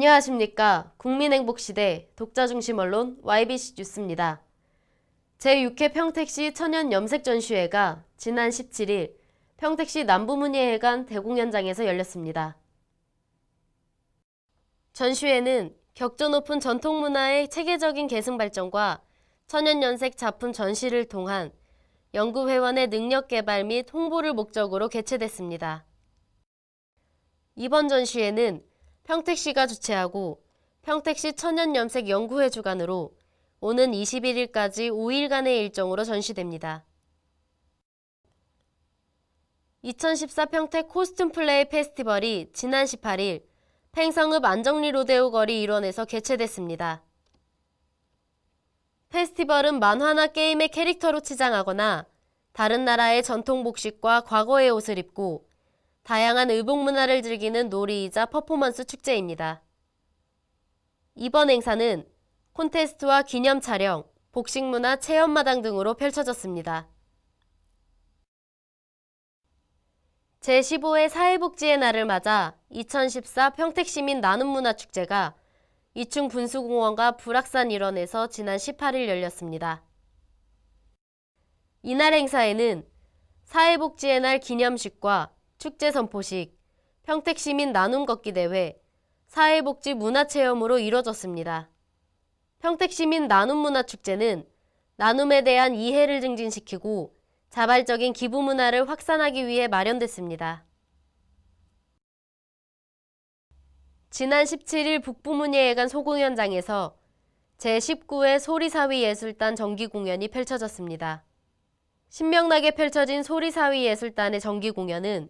안녕하십니까. 국민행복시대 독자중심 언론 YBC 뉴스입니다. 제6회 평택시 천연 염색 전시회가 지난 17일 평택시 남부문예회관 대공연장에서 열렸습니다. 전시회는 격조 높은 전통문화의 체계적인 계승 발전과 천연연색 작품 전시를 통한 연구회원의 능력 개발 및 홍보를 목적으로 개최됐습니다. 이번 전시회는 평택시가 주최하고 평택시 천연염색 연구회 주관으로 오는 21일까지 5일간의 일정으로 전시됩니다. 2014 평택 코스튬 플레이 페스티벌이 지난 18일 팽성읍 안정리 로데오 거리 일원에서 개최됐습니다. 페스티벌은 만화나 게임의 캐릭터로 치장하거나 다른 나라의 전통 복식과 과거의 옷을 입고 다양한 의복 문화를 즐기는 놀이이자 퍼포먼스 축제입니다. 이번 행사는 콘테스트와 기념 촬영, 복식 문화 체험마당 등으로 펼쳐졌습니다. 제15회 사회복지의 날을 맞아 2014 평택시민 나눔문화축제가 이충 분수공원과 불악산 일원에서 지난 18일 열렸습니다. 이날 행사에는 사회복지의 날 기념식과 축제 선포식, 평택 시민 나눔 걷기 대회, 사회복지 문화체험으로 이뤄졌습니다. 평택 시민 나눔 문화축제는 나눔에 대한 이해를 증진시키고 자발적인 기부 문화를 확산하기 위해 마련됐습니다. 지난 17일 북부문예회관 소공연장에서 제19회 소리사위 예술단 정기 공연이 펼쳐졌습니다. 신명나게 펼쳐진 소리사위 예술단의 정기 공연은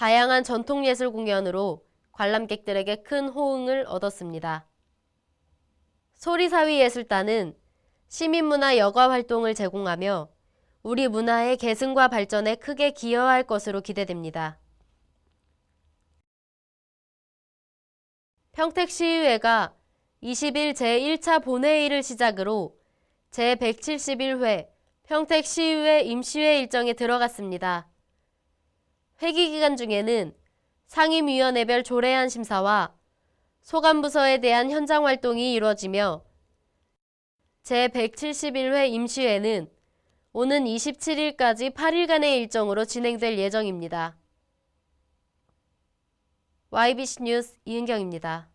다양한 전통 예술 공연으로 관람객들에게 큰 호응을 얻었습니다. 소리사위 예술단은 시민문화 여가 활동을 제공하며 우리 문화의 계승과 발전에 크게 기여할 것으로 기대됩니다. 평택시의회가 20일 제1차 본회의를 시작으로 제171회 평택시의회 임시회 일정에 들어갔습니다. 회기 기간 중에는 상임위원회별 조례안 심사와 소관부서에 대한 현장 활동이 이루어지며 제171회 임시회는 오는 27일까지 8일간의 일정으로 진행될 예정입니다. YBC 뉴스 이은경입니다.